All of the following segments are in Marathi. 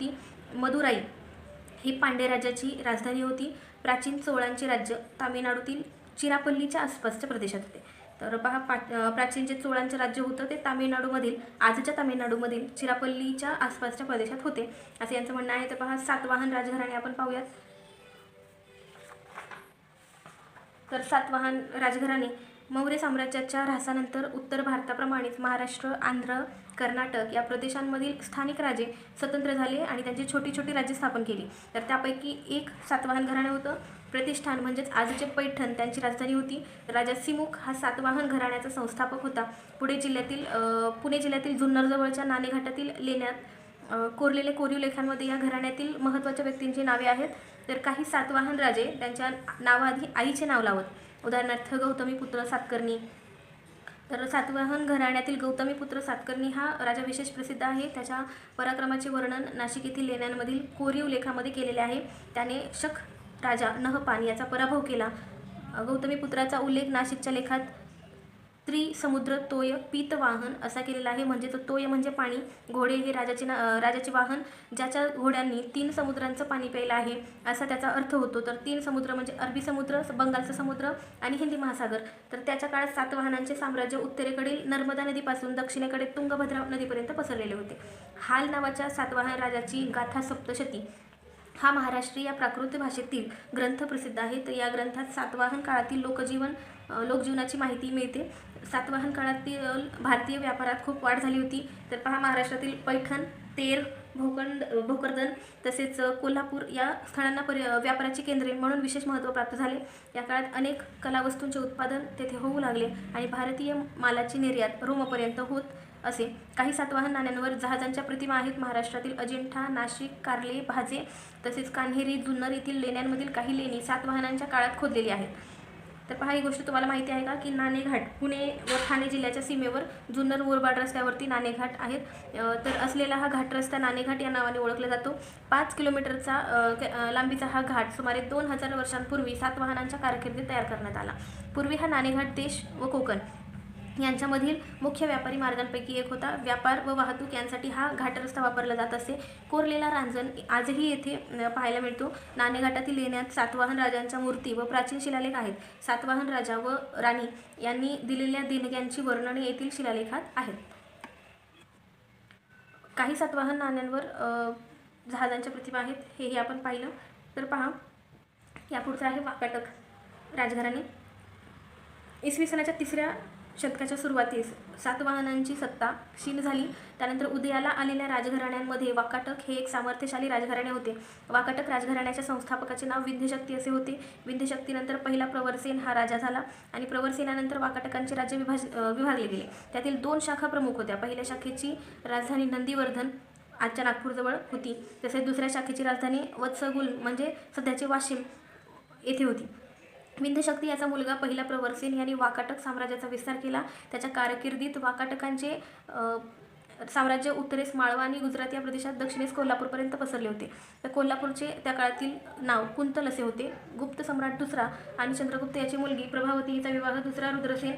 ती मदुराई ही पांडे राज्याची राजधानी होती. प्राचीन चोळांचे राज्य तामिळनाडूतील चिरापल्लीच्या आसपासच्या प्रदेशात होते. तर पहा पा प्राचीन जे चोळांचे राज्य होतं ते तामिळनाडूमधील आजच्या तामिळनाडूमधील चिरापल्लीच्या आसपासच्या प्रदेशात होते. असे यांचं म्हणणं आहे. तर पहा सातवाहन राजघराणे आपण पाहूयात. तर सातवाहन राजघराणे मौर्य साम्राज्याच्या ऱ्हासानंतर उत्तर भारताप्रमाणेच महाराष्ट्र आंध्र कर्नाटक या प्रदेशांमधील स्थानिक राजे स्वतंत्र झाले आणि त्यांची छोटी छोटी राज्य स्थापन केली. तर त्यापैकी एक सातवाहन घराणे होतं. प्रतिष्ठान म्हणजेच आजचे पैठण त्यांची राजधानी होती. राजा सिमुख हा सातवाहन घराण्याचा संस्थापक होता. पुणे जिल्ह्यातील पुणे जिल्ह्यातील जुन्नरजवळच्या नाणेघाटातील लेण्यात कोरलेले कोरीव लेखांमध्ये या घराण्यातील महत्त्वाच्या व्यक्तींची नावे आहेत. तर काही सातवाहन राजे त्यांच्या नावाआधी आईचे नाव लावत. उदाहरणार्थ गौतमी पुत्र सातकर्णी. तर सातवाहन घराण्यातील गौतमी पुत्र सातकर्णी हा राजा विशेष प्रसिद्ध आहे. त्याच्या पराक्रमाचे वर्णन नाशिक येथील लेण्यांमधील कोरीव लेखामध्ये केलेले आहे. त्याने शक राजा नहपान याचा पराभव केला. गौतमी पुत्राचा उल्लेख नाशिकच्या लेखात त्रिसमुद्र तोय पीतवाहन असा केलेला आहे. म्हणजे तो तोय म्हणजे पाणी. घोडे हे राजाचे ना राजाचे वाहन ज्याच्या घोड्यांनी तीन समुद्रांचं पाणी प्यायलं आहे असा त्याचा अर्थ होतो. तर तीन समुद्र म्हणजे अरबी समुद्र बंगालचा समुद्र आणि हिंदी महासागर. तर त्याच्या काळात सातवाहनांचे साम्राज्य उत्तरेकडील नर्मदा नदीपासून दक्षिणेकडे तुंगभद्रा नदीपर्यंत पसरलेले होते. हाल नावाच्या सातवाहन राजाची गाथा सप्तशती. हा महाराष्ट्रीय प्राकृत भाषेतील ग्रंथ प्रसिद्ध आहे. तर या ग्रंथात सातवाहन काळातील लोकजीवन लोकजीवनाची माहिती मिळते. सातवाहन काळातील भारतीय व्यापारात खूप वाढ झाली होती. तर पहा महाराष्ट्रातील पैठण तेर भोकंड भोकरदन तसेच कोल्हापूर या स्थळांना परि व्यापाराची केंद्रे म्हणून विशेष महत्त्व प्राप्त झाले. या काळात अनेक कलावस्तूंचे उत्पादन तेथे होऊ लागले आणि भारतीय मालाची निर्यात रोमपर्यंत होत असे. काही सातवाहन नाण्यांवर जहाजांच्या प्रतिमा आहेत. महाराष्ट्रातील अजिंठा नाशिक कार्ले भाजे तसेच कान्हेरी जुन्नर येथील लेण्यांमधील काही लेणी सातवाहनांच्या काळात खोदलेली आहेत. तर पहा ही गोष्ट तुम्हाला माहिती आहे का की नाणेघाट पुणे व ठाणे जिल्ह्याच्या सीमेवर जुन्नर मुरबाड रस्त्यावरती नाणेघाट आहेत. तर असलेला हा घाट रस्ता नाणेघाट या नावाने ओळखला जातो. पाच किलोमीटरचा क- लांबीचा हा घाट सुमारे दोन हजार वर्षांपूर्वी सातवाहनांच्या कारकिर्दीत तयार करण्यात आला. पूर्वी हा नाणेघाट देश व कोकण यांच्यामधील मुख्य व्यापारी मार्गांपैकी एक होता. व्यापार व वाहतूक यांसाठी हा घाटरस्ता वापरला जात असे. कोरलेला रांजण आजही येथे पाहायला मिळतो. नाणेघाटातील लेण्यात सातवाहन राजांच्या मूर्ती व प्राचीन शिलालेख आहेत. सातवाहन राजा व राणी यांनी दिलेल्या देणग्यांची वर्णने येथील शिलालेखात आहेत. काही सातवाहन नाण्यांवर जहाजांच्या प्रतिमा आहेत. हेही आपण पाहिलं. तर पहा. यापुढचं आहे वाकाटक राजघराणे. इसवी सनाच्या तिसऱ्या शतकाच्या सुरुवातीस सातवाहनांची सत्ता क्षीण झाली. त्यानंतर उदयाला आलेल्या राजघराण्यांमध्ये वाकाटक हे एक सामर्थ्यशाली राजघराणे होते. वाकाटक राजघराण्याच्या संस्थापकाचे नाव विंध्यशक्ती असे होते. विंध्यशक्तीनंतर पहिला प्रवरसेन हा राजा झाला आणि प्रवरसेनानंतर वाकाटकांचे राज्य विभाज विभागले गेले. त्यातील दोन शाखा प्रमुख होत्या. पहिल्या शाखेची राजधानी नंदीवर्धन आजच्या नागपूरजवळ होती. तसेच दुसऱ्या शाखेची राजधानी वत्सगुल म्हणजे सध्याचे वाशिम येथे होती. विंध्यशक्ती याचा मुलगा पहिला प्रवरसेन यांनी वाकाटक साम्राज्याचा विस्तार केला. त्याच्या कारकिर्दीत वाकाटकांचे साम्राज्य उत्तरेस माळवा आणि गुजरात या प्रदेशात दक्षिणेस कोल्हापूरपर्यंत पसरले होते. तर कोल्हापूरचे त्या काळातील नाव कुंतल असे होते. गुप्त सम्राट दुसरा आणि चंद्रगुप्त याची मुलगी प्रभावती हिचा विवाह दुसरा रुद्रसेन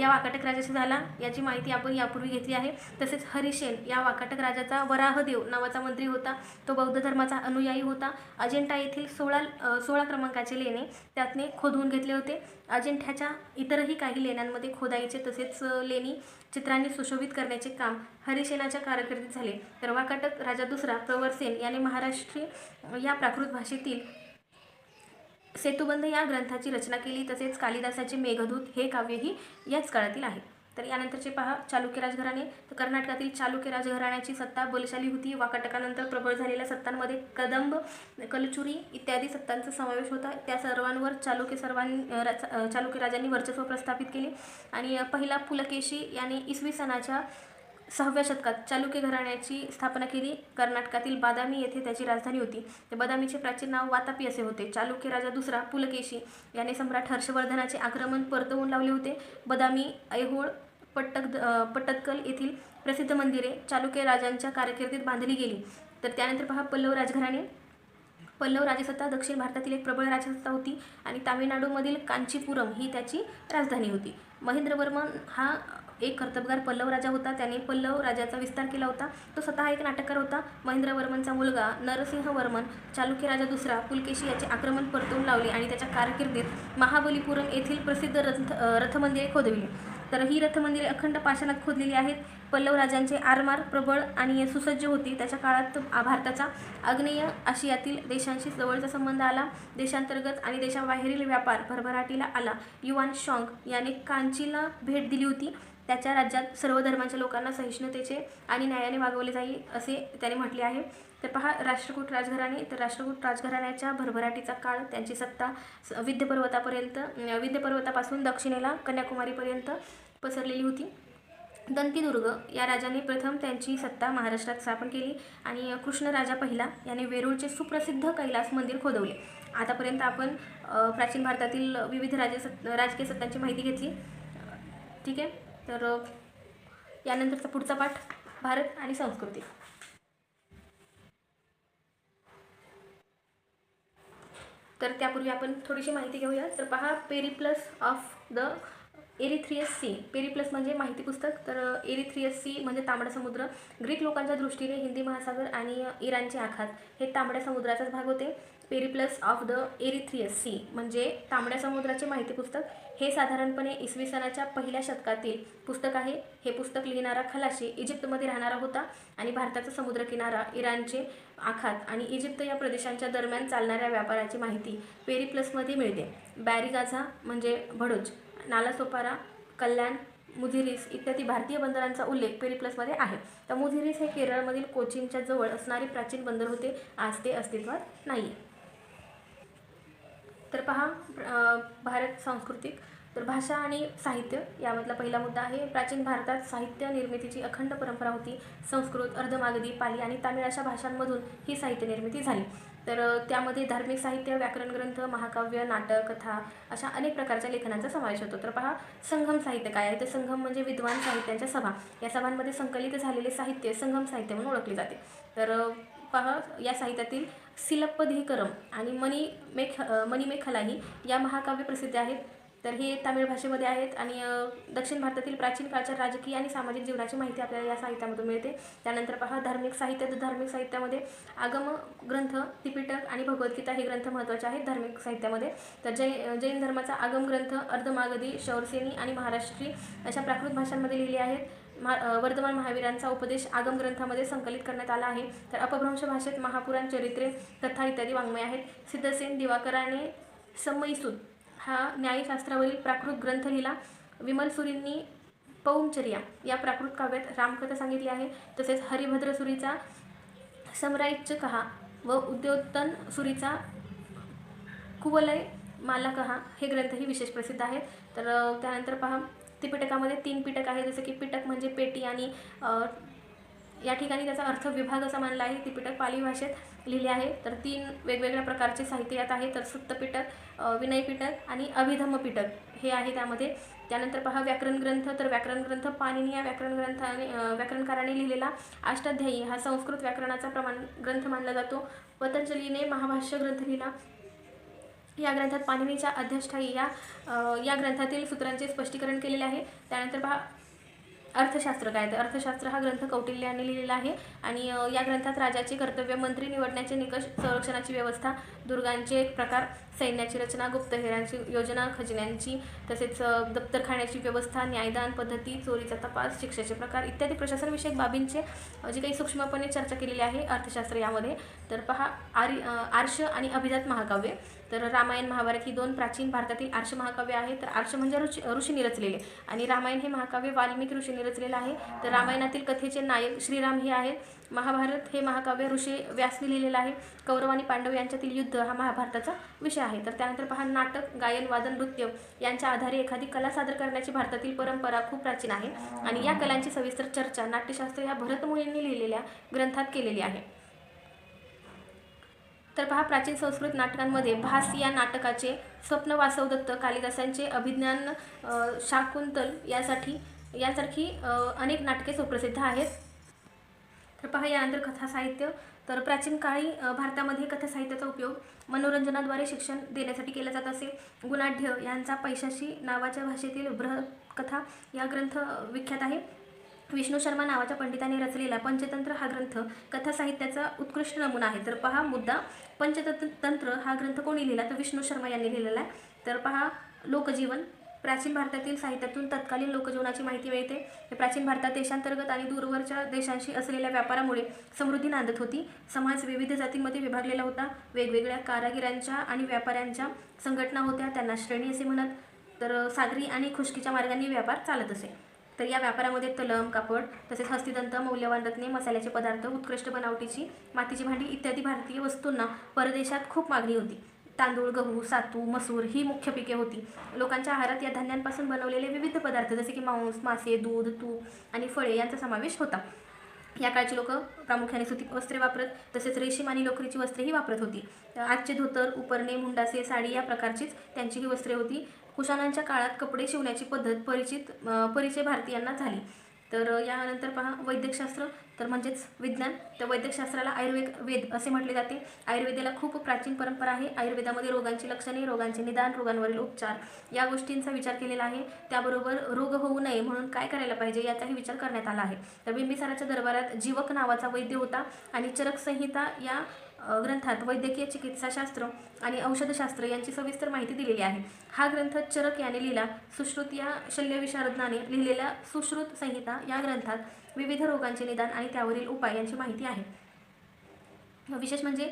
या वाकाटक राजाशी झाला. याची माहिती आपण यापूर्वी घेतली आहे. तसेच हरिशेन या वाकाटक राजाचा वराहदेव नावाचा मंत्री होता. तो बौद्ध धर्माचा अनुयायी होता. अजिंठा येथील सोळा सोळा क्रमांकाचे लेणे त्यातने खोदवून घेतले होते. अजिंठ्याच्या इतरही काही लेण्यांमध्ये खोदाईचे तसेच लेणी चित्रांनी सुशोभित करण्याचे काम हरिसेनाच्या कारकिर्दीत झाले. तर वाकाटक राजा दुसरा प्रवरसेन याने महाराष्ट्री या प्राकृत भाषेतील सेतुबंध या ग्रंथाची रचना केली. तसेच कालिदासाचे मेघदूत हे काव्यही याच काळातील आहे तर यानंतरचे पहा चालुक्य राजघराणे. तर कर्नाटकातील चालुक्य राजघराण्याची सत्ता बलशाली होती. वाकाटकानंतर प्रबळ झालेल्या सत्तांमध्ये कदंब कलचुरी इत्यादी सत्तांचा समावेश होता. त्या सर्वांवर चालुक्य सर्वांनी चालुक्य राजांनी वर्चस्व प्रस्थापित केले. आणि पहिला पुलकेशी याने इसवी सनाच्या सहाव्या शतकात चालुक्य घराण्याची स्थापना केली. कर्नाटकातील बादामी येथे त्याची राजधानी होती. ते बदामीचे प्राचीन नाव वातापी असे होते. चालुक्य राजा दुसरा पुलकेशी याने सम्राट हर्षवर्धनाचे आक्रमण परतवून लावले होते. बदामी ऐहोळ पट्टक पट्टदकल येथील प्रसिद्ध मंदिरे चालुक्य राजांच्या कारकिर्दीत बांधली गेली. तर त्यानंतर पहा पल्लव राजघराणे. पल्लव राजसत्ता दक्षिण भारतातील एक प्रबळ राजसत्ता होती आणि तामिळनाडूमधील कांचीपुरम ही त्याची राजधानी होती. महेंद्रवर्मन हा एक कर्तबगार पल्लव राजा होता. त्याने पल्लव राजाचा विस्तार केला होता. तो स्वतः एक नाटककार होता. महेंद्रवर्मनचा मुलगा नरसिंहवर्मन चालुक्य राजा दुसरा पुलकेशी याचे आक्रमण परतवून लावले आणि त्याच्या कारकिर्दीत महाबलीपुरम येथील प्रसिद्ध रथ रथमंदिरे खोदविली. तर ही रथमंदिरे अखंड पाषाणात खोदलेली आहेत. पल्लव राजांचे आरमार प्रबळ आणि सुसज्ज होती. त्याच्या काळात भारताचा आग्नेय आशियातील देशांशी जवळचा संबंध आला. देशांतर्गत आणि देशाबाहेरील व्यापार भरभराटीला आला. युवान शॉंग याने कांचीला भेट दिली होती. त्याच्या राज्यात सर्व धर्मांच्या लोकांना सहिष्णुतेचे आणि न्यायाने वागवले जाईल असे त्याने म्हटले आहे. तर पहा राष्ट्रकूट राजघराणे तर राष्ट्रकूट राजघराण्याच्या भरभराटीचा काळ त्यांची सत्ता स- पर्वतापर्यंत विद्य पर्वतापासून दक्षिणेला कन्याकुमारीपर्यंत पसरलेली होती. दंतीदुर्ग या राजाने प्रथम त्यांची सत्ता महाराष्ट्रात स्थापन केली आणि कृष्णराजा पहिला याने वेरूळचे सुप्रसिद्ध कैलास मंदिर खोदवले. आतापर्यंत आपण प्राचीन भारतातील विविध राजे सत् राजकीय सत्तांची माहिती घेतली. ठीक आहे? तर यानंतरचा पुढचा पाठ भारत आणि संस्कृती. तर त्यापूर्वी आपण थोडीशी माहिती घेऊया. तर पहा Periplus of the Erythraean Sea Periplus म्हणजे माहिती पुस्तक तर एरिथ्रियस सी म्हणजे तांबडा समुद्र. ग्रीक लोकांच्या दृष्टीने हिंदी महासागर आणि इराणचे आखात हे तांबड्या समुद्राचाच भाग होते. Periplus of the Erythraean Sea म्हणजे तांबड्या समुद्राचे माहिती पुस्तक हे साधारणपणे इसवी सनाच्या पहिल्या शतकातील पुस्तक आहे. हे पुस्तक लिहिणारा खलाशी इजिप्तमध्ये राहणारा होता आणि भारताचा समुद्रकिनारा इराणचे आखात आणि इजिप्त या प्रदेशांच्या दरम्यान चालणाऱ्या व्यापाराची माहिती पेरिप्लसमध्ये मिळते. बॅरिगाझा म्हणजे भडोज. नालासोपारा कल्याण मुझिरीस इत्यादी भारतीय बंदरांचा उल्लेख पेरिप्लसमध्ये आहे. तर मुझिरीस हे केरळमधील कोचीनच्या जवळ असणारे प्राचीन बंदर होते. आज ते अस्तित्वात नाही तर पहा भारत सांस्कृतिक. तर भाषा आणि साहित्य यामधला पहिला मुद्दा आहे. प्राचीन भारतात साहित्य निर्मितीची अखंड परंपरा होती. संस्कृत अर्धमागधी पाली आणि तामिळ अशा भाषांमधून ही साहित्य निर्मिती झाली. तर त्यामध्ये धार्मिक साहित्य व्याकरण ग्रंथ महाकाव्य नाटक कथा अशा अनेक प्रकारच्या लेखनांचा समावेश होतो. तर पहा संगम साहित्य काय आहे? तर संगम म्हणजे विद्वान साहित्यांच्या सभा. या सभांमध्ये संकलित झालेले साहित्य संगम साहित्य म्हणून ओळखले जाते. तर पहा या साहित्यातील सिलप्पधिकरम आणि मणिमेख मणिमेखलाही या महाकाव्य प्रसिद्ध आहेत. तर हे तामिळ भाषेमध्ये आहेत आणि दक्षिण भारतातील प्राचीन काळच्या राजकीय आणि सामाजिक जीवनाची माहिती आपल्याला या साहित्यामधून मिळते. त्यानंतर पहा धार्मिक साहित्य तर धार्मिक साहित्यामध्ये आगम ग्रंथ त्रिपिटक आणि भगवद्गीता हे ग्रंथ महत्त्वाचे आहेत धार्मिक साहित्यामध्ये. तर जै जैन धर्माचा आगम ग्रंथ अर्धमागधी शौरसेनी आणि महाराष्ट्री अशा प्राकृत भाषांमध्ये लिहिले आहेत. महा वर्धमान महावीरांचा उपदेश आगम ग्रंथामध्ये संकलित करण्यात आला आहे. तर अपभ्रंश भाषेत महापुराण चरित्रे कथा इत्यादी वाङ्मय आहेत. सिद्धसेन दिवाकराने समयसूत हा न्यायशास्त्रावरील प्राकृत ग्रंथ लिहिला. विमलसुरींनी पौमचर्या या प्राकृत काव्यात रामकथा सांगितली आहे. तसेच हरिभद्रसुरीचा समराईच्य कहा व उद्योतन सुरीचा कुवलय मालाकहा हे ग्रंथही विशेष प्रसिद्ध आहेत तर त्यानंतर पहा त्रिपिटकामध्ये तीन पिटक आहे जसं की पिटक म्हणजे पेटी आणि या ठिकाणी त्याचा अर्थ विभाग असा मानला आहे. त्रिपिटक पाली भाषेत लिहिले आहे. तर तीन वेगवेगळ्या प्रकारचे साहित्य यात आहे. तर सुत्तपिटक विनय पिटक आणि अभिधम्म पिटक हे आहे त्यामध्ये. त्यानंतर पहा व्याकरण ग्रंथ. तर व्याकरण ग्रंथ पाणिनी या व्याकरण ग्रंथाने व्याकरणकाराने लिहिलेला अष्टाध्यायी हा संस्कृत व्याकरणाचा प्रमाण ग्रंथ मानला जातो. पतंजलीने महाभाष्य ग्रंथ लिहिला. या ग्रंथात पाणिनीच्या अध्यष्ठायी या या ग्रंथातील सूत्रांचे स्पष्टीकरण केलेले आहे. त्यानंतर पहा अर्थशास्त्र काय तर. अर्थशास्त्र हा ग्रंथ कौटिल्य लिहिलेला आहे आणि या ग्रंथात राजाचे कर्तव्य मंत्री निवडण्याचे निकष संरक्षणाची व्यवस्था दुर्गांचे एक प्रकार सैन्याची रचना गुप्तहेरांची योजना खजिन्यांची तसेच अ, दप्तरखान्याची व्यवस्था न्यायदान पद्धती चोरीचा तपास शिक्षेचे प्रकार इत्यादी प्रशासनविषयक बाबींचे अ, जी काही सूक्ष्मपणे चर्चा केलेली आहे अर्थशास्त्र यामध्ये. तर पहा आर्य आर्ष आणि अभिजात महाकाव्य. तर रामायण महाभारत ही दोन प्राचीन भारतातील आर्ष महाकाव्य आहेत. तर आर्ष म्हणजे ऋषी ऋषींनी रचलेले. आणि रामायण हे महाकाव्य वाल्मिकी ऋषींनी रचलेलं आहे. तर रामायणातील कथेचे नायक श्रीराम हे आहेत. महाभारत हे महाकाव्य ऋषी व्यासने लिहिलेलं आहे. कौरव आणि पांडव यांच्यातील युद्ध हा महाभारताचा विषय आहे. तर त्यानंतर पहा नाटक गायन वादन नृत्य यांच्या आधारे एखादी कला सादर करण्याची भारतातील परंपरा खूप प्राचीन आहे. आणि या कलांची सविस्तर चर्चा नाट्यशास्त्र या भरतमुळींनी लिहिलेल्या ग्रंथात केलेली आहे. तर पहा प्राचीन संस्कृत नाटकांमध्ये भास या नाटकाचे स्वप्न वासवदत्त कालिदासांचे अभिज्ञान शाकुंतल यासाठी यासारखी अनेक नाटके सुप्रसिद्ध आहेत. तर पहा यानंतर कथा साहित्य तर प्राचीन काळी भारतामध्ये कथा साहित्याचा उपयोग मनोरंजनाद्वारे शिक्षण देण्यासाठी केला जात असे. गुणाढ्य यांचा पैशाशी नावाच्या भाषेतील बृहत कथा या ग्रंथ विख्यात आहे. विष्णू शर्मा नावाच्या पंडिताने रचलेला पंचतंत्र हा ग्रंथ कथा साहित्याचा उत्कृष्ट नमुना आहे. तर पहा मुद्दा. पंचतंत्र तंत्र हा ग्रंथ कोणी लिहिला? तर विष्णू शर्मा यांनी लिहिलेला आहे. तर पहा लोकजीवन. प्राचीन भारतातील साहित्यातून तत्कालीन लोकजीवनाची माहिती मिळते. हे प्राचीन भारतात देशांतर्गत आणि दूरवरच्या देशांशी असलेल्या व्यापारामुळे समृद्धी नांदत होती. समाज विविध जातींमध्ये विभागलेला होता. वेगवेगळ्या कारागिरांच्या आणि व्यापाऱ्यांच्या संघटना होत्या. त्यांना श्रेणी असे म्हणत तर सागरी आणि खुशकीच्या मार्गाने व्यापार चालत असे. तर या व्यापारामध्ये तलम कापड तसेच हस्तिदंत मौल्यवान रत्ने मसाल्याचे पदार्थ उत्कृष्ट बनावटीची मातीची भांडी इत्यादी भारतीय वस्तूंना परदेशात खूप मागणी होती. तांदूळ गहू सातू मसूर ही मुख्य पिके होती. लोकांच्या आहारात या धान्यांपासून बनवलेले विविध पदार्थ जसे की मांस मासे दूध तूप आणि फळे यांचा समावेश होता. या काळची लोक प्रामुख्याने सुती वस्त्रे वापरत तसेच रेशीम आणि लोकरीची वस्त्रेही वापरत होती. आजचे धोतर उपरणे मुंडासे साडी या प्रकारचीच त्यांची ही वस्त्रे होती. कुशाणांच्या काळात कपडे शिवण्याची पद्धत परिचित परिचय भारतीयांना झाली. तर यानंतर पहा वैद्यकशास्त्र तर म्हणजेच विज्ञान. तर वैद्यकशास्त्राला आयुर्वेद वेद असे म्हटले जाते. आयुर्वेदाला खूप प्राचीन परंपरा आहे. आयुर्वेदामध्ये रोगांची लक्षणे रोगांचे निदान रोगांवरील उपचार या गोष्टींचा विचार केलेला आहे. त्याबरोबर रोग होऊ नये म्हणून काय करायला पाहिजे याचाही विचार करण्यात आला आहे. तर बिंबिसाराच्या दरबारात जीवक नावाचा वैद्य होता आणि चरक संहिता या ग्रंथात वैद्यकीय चिकित्साशास्त्र आणि औषधशास्त्र यांची सविस्तर माहिती दिलेली आहे. हा ग्रंथ चरक याने लिहिला सुश्रुत या शल्यविशारदनाने लिहिलेल्या सुश्रुत संहिता या ग्रंथात विविध रोगांचे निदान आणि त्यावरील उपाय यांची माहिती आहे. विशेष म्हणजे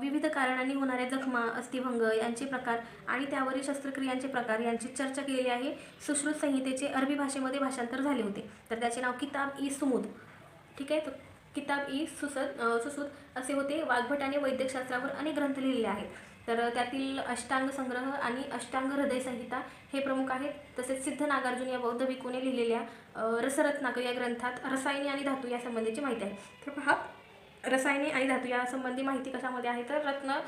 विविध कारणांनी होणाऱ्या जखमा अस्थिभंग यांचे प्रकार आणि त्यावरील शस्त्रक्रियांचे प्रकार यांची चर्चा केलेली आहे. सुश्रुत संहितेचे अरबी भाषेमध्ये भाषांतर झाले होते. तर त्याचे नाव किताब ई सुमूद. ठीक आहे? तर किताब ई सुसद सुसूद असे होते. वाग्भटाने वैद्यकशास्त्रावर अनेक ग्रंथ लिहिलेले आहेत. तर त्यातील अष्टांग संग्रह आणि अष्टांग हृदय संहिता हे प्रमुख आहेत. तसेच सिद्ध नागार्जुन या बौद्ध भिकूने लिहिलेल्या रसरत्नाक रसरत्नाकर या ग्रंथात रसायने आणि धातू या संबंधीची माहिती आहे. तर पहा रसायने आणि धातू या संबंधी माहिती कशामध्ये आहे? तर रत्न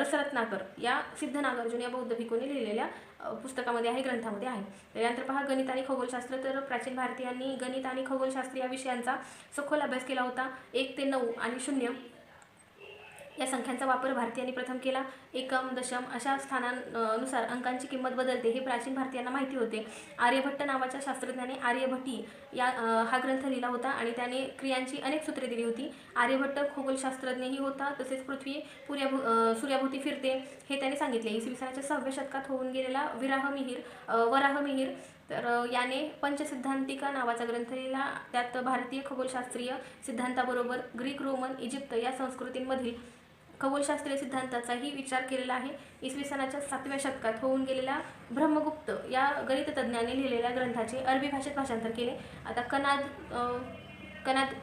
रसरत्नाकर या सिद्ध नागार्जुन या बौद्ध भिकूने लिहिलेल्या पुस्तकामध्ये आहे ग्रंथामध्ये आहे. त्यानंतर पहा गणित आणि खगोलशास्त्र. तर प्राचीन भारतीयांनी गणित आणि खगोलशास्त्र या विषयांचा सखोल अभ्यास केला होता. एक ते नऊ आणि शून्य. संख्यांचा वापर भारतीयांनी प्रथम केला. एकम दशम अशा स्थानांनुसार अंकांची किंमत बदलते हे प्राचीन भारतीयांना माहिती होते. आर्यभट्ट नावाच्या शास्त्रज्ञाने आर्यभट्टी या हा ग्रंथ लिहिला होता आणि त्याने क्रियांची अनेक सूत्रे दिली होती. आर्यभट्ट खगोलशास्त्रज्ञही होता तसेच पृथ्वी पुर्याभू सूर्याभोवती फिरते हे त्याने सांगितले. इसवी सणाच्या सहाव्या शतकात होऊन गेलेला विराहमिहिर वराहमिहिर तर याने पंचसिद्धांतिका नावाचा ग्रंथ लिहिला. त्यात भारतीय खगोलशास्त्रीय सिद्धांताबरोबर ग्रीक रोमन इजिप्त या संस्कृतींमधील खगोलशास्त्रीय सिद्धांताचाही विचार केलेला आहे. इसवी सनाच्या सातव्या शतकात होऊन गेलेल्या ब्रह्मगुप्त या गणिततज्ज्ञाने लिहिलेल्या ग्रंथाचे अरबी भाषेत भाषांतर केले. आता कनाद कनाद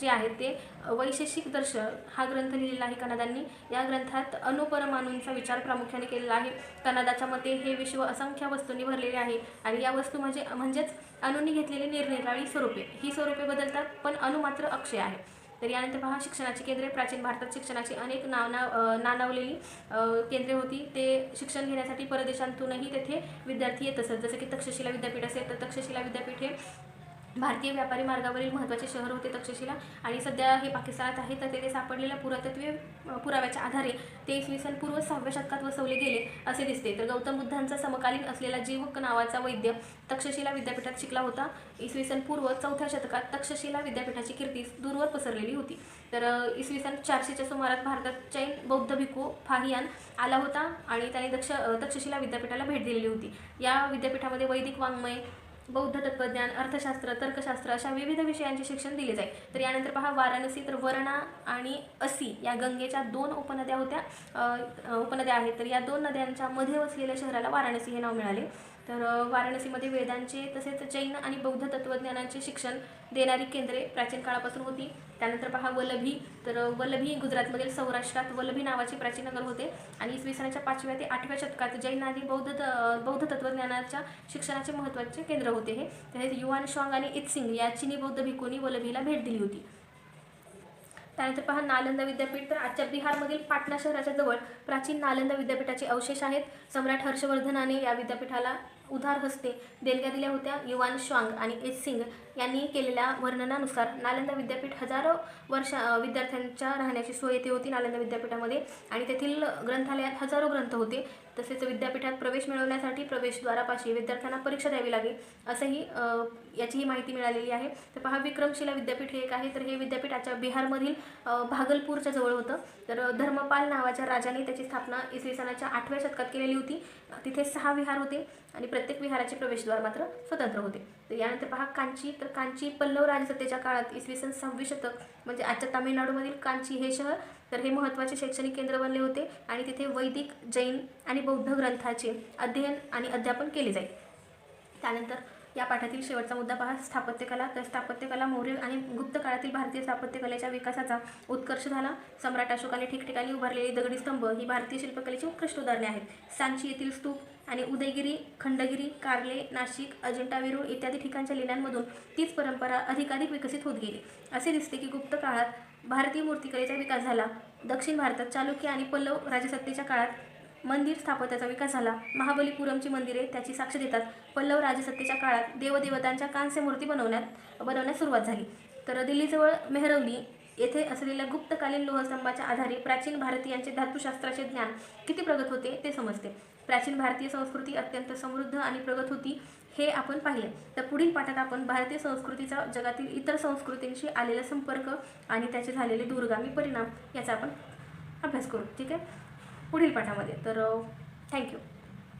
जे आहे ते वैशेषिक दर्शन हा ग्रंथ लिहिलेला आहे कनादांनी. या ग्रंथात अणुपरमाणूंचा विचार प्रामुख्याने केलेला आहे. कनादाच्या मते हे विश्व असंख्य वस्तूंनी भरलेले आहे आणि या वस्तू म्हणजे म्हणजेच अणूंनी घेतलेली निरनिराळी स्वरूपे. ही स्वरूपे बदलतात पण अणु मात्र अक्षय आहे तर यानंतर पहा शिक्षणाची केंद्रे. प्राचीन भारतात शिक्षणाची अनेक नाव नानावलेली केंद्रे होती. ते शिक्षण घेण्यासाठी परदेशांतूनही तेथे विद्यार्थी येत असत. जसं की तक्षशिला विद्यापीठ असेल तर तक्षशिला विद्यापीठ हे भारतीय व्यापारी मार्गावरील महत्त्वाचे शहर होते तक्षशिला आणि सध्या हे पाकिस्तानात आहे तर तेथे सापडलेल्या पुरातत्वीय पुराव्याच्या आधारे ते इसवी सन पूर्व सहाव्या शतकात वसवले गेले असे दिसते. तर गौतम बुद्धांचा समकालीन असलेला जीवक नावाचा वैद्य तक्षशिला विद्यापीठात शिकला होता. इसवी सन पूर्व चौथ्या शतकात तक्षशिला विद्यापीठाची कीर्ती दूरवर पसरलेली होती. तर इसवी सन चारशेच्या सुमारात भारतात जैन बौद्ध भिक्खू फाहियान आला होता आणि त्याने दक्ष तक्षशिला विद्यापीठाला भेट दिलेली होती. या विद्यापीठामध्ये वैदिक वाङ्मय बौद्ध तत्त्वज्ञान अर्थशास्त्र तर्कशास्त्र अशा विविध विषयांचे शिक्षण दिले जाईल. तर यानंतर पहा वाराणसी तर वरणा आणि असी या गंगेच्या दोन उपनद्या होत्या. उपनद्या आहेत. तर या दोन नद्यांच्या मध्ये वसलेल्या शहराला वाराणसी हे नाव मिळाले. तर वाराणसीमध्ये वेदांचे तसेच जैन आणि बौद्ध तत्त्वज्ञानाचे शिक्षण देणारी केंद्रे प्राचीन काळापासून होती. त्यानंतर पहा वल्लभी. तर वल्लभी गुजरातमधील सौराष्ट्रात वल्लभी नावाचे प्राचीन नगर होते. आणि इसवी सणाच्या पाचव्या ते आठव्या शतकात जैन आणि बौद्ध त- बौद्ध तत्त्वज्ञानाच्या शिक्षणाचे महत्त्वाचे केंद्र होते हे. तसेच युवान शॉंग आणि इत्सिंग या चिनी बौद्ध भिकोनी वल्लभीला भेट दिली होती. त्यानंतर पहा नालंदा विद्यापीठ. तर आजच्या बिहारमधील पाटणा शहराच्या जवळ प्राचीन नालंदा विद्यापीठाचे अवशेष आहेत. सम्राट हर्षवर्धनाने या विद्यापीठाला उधार हस्ते देणग्या दिल्या होत्या. युवान श्वांग आणि एस सिंग यांनी केलेल्या वर्णनानुसार नालंदा विद्यापीठ हजारो वर्ष विद्यार्थ्यांच्या राहण्याची सोय येथे होती नालंदा विद्यापीठामध्ये. आणि तेथील ग्रंथालयात हजारो ग्रंथ होते. तसेच विद्यापीठात प्रवेश मिळवण्यासाठी प्रवेशद्वारापाशी विद्यार्थ्यांना परीक्षा द्यावी लागेल असंही याचीही माहिती मिळालेली आहे. तर पहा विक्रमशिला विद्यापीठ हे एक आहे. तर हे विद्यापीठ आजच्या बिहारमधील भागलपूरच्या जवळ होतं. तर धर्मपाल नावाच्या राजाने त्याची स्थापना इसवी सनाच्या आठव्या शतकात केलेली होती. तिथे सहा विहार होते. आणि प्रत्येक विहाराचे प्रवेशद्वार मात्र स्वतंत्र होते. तर यानंतर पहा कांची तर कांची पल्लव राजसत्तेच्या काळात इसवी सन सहावी शतक म्हणजे आजच्या तामिळनाडूमधील कांची हे शहर तर हे महत्त्वाचे शैक्षणिक केंद्र बनले होते आणि तिथे वैदिक जैन आणि बौद्ध ग्रंथाचे अध्ययन आणि अध्यापन केले जाईल. त्यानंतर या पाठातील शेवटचा मुद्दा पहा. स्थापत्यकला तर स्थापत्यकला मौर्य आणि गुप्त काळातील भारतीय स्थापत्यकलेच्या विकासाचा उत्कर्ष झाला. सम्राट अशोकाने ठिकठिकाणी उभारलेली दगडी स्तंभ ही भारतीय शिल्पकलेची उत्कृष्ट उदाहरणे आहेत. सांची येथील स्तूप आणि उदयगिरी खंडगिरी कार्ले नाशिक अजिंठा वेरूळ इत्यादी ठिकाणच्या लेण्यांमधून तीच परंपरा अधिकाधिक विकसित होत गेली. असे दिसते की गुप्त काळात भारतीय मूर्तिकलेचा विकास झाला. दक्षिण भारतात चालुक्य आणि पल्लव राजसत्तेच्या काळात मंदिर स्थापत्याचा विकास झाला. महाबलीपुरमची मंदिरे त्याची साक्ष देतात. पल्लव राजसत्तेच्या काळात देवदेवतांच्या कांस्य मूर्ती बनवण्यात बनवण्यास सुरुवात झाली. तर दिल्लीजवळ मेहरवली येथे असलेल्या गुप्तकालीन लोहस्तंभाच्या आधारे प्राचीन भारतीयांचे धातुशास्त्राचे ज्ञान किती प्रगत होते ते समजते. प्राचीन भारतीय संस्कृती अत्यंत समृद्ध आणि प्रगत होती हे आपण पाहिले. तर पुढील पाठात आपण भारतीय संस्कृतीचा जगातील इतर संस्कृतींशी आलेला संपर्क आणि त्याचे झालेले दूरगामी परिणाम याचा आपण अभ्यास करू. ठीक आहे? पुढील पाठामध्ये. तर थँक्यू